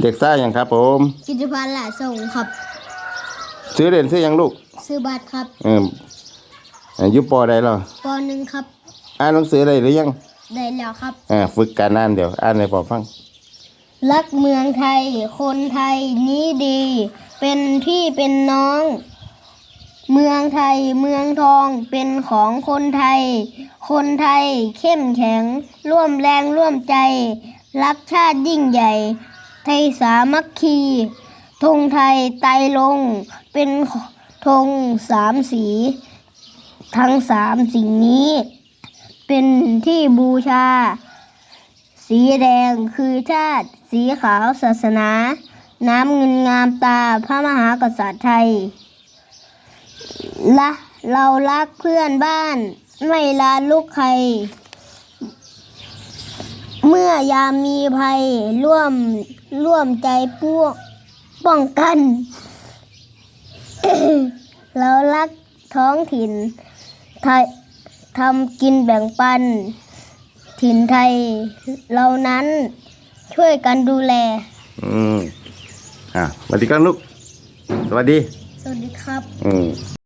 เด็กซ่ายังครับผมกิจพันธ์หละส่งครับ ซื้อเรียนซื้อยังลูก ซื้อบัตรครับเอออายุปอใดหรอปหนึ่งครับ อ่านหนังสืออะไรหรือยังได้แล้วครับ อ่าฝึกการอ่านเดี๋ยว อ่านให้พอฟัง รักเมืองไทย คนไทยนี้ดี เป็นพี่เป็นน้อง เมืองไทยเมืองทองเป็นของคนไทย คนไทยเข้มแข็ง ร่วมแรงร่วมใจ รักชาติยิ่งใหญ่ ไทยสามัคคีธงไทยไตรลง เป็นธงสามสี ทั้งสามสิ่งนี้ เป็นที่บูชา สีแดงคือชาติ สีขาวศาสนา น้ำเงินงามตาพระมหากษัตริย์ไทยละเรารักเพื่อนบ้าน ไม่ลาลูกใคร เมื่อยามมีภัยร่วม ร่วมใจพวกป้องกัน เรารักท้องถิ่นไทยทำกินแบ่งปัน ถิ่นไทยเรานั้นช่วยกันดูแล อืมอ่าสวัสดีครับลูก สวัสดี สวัสดีครับ อืม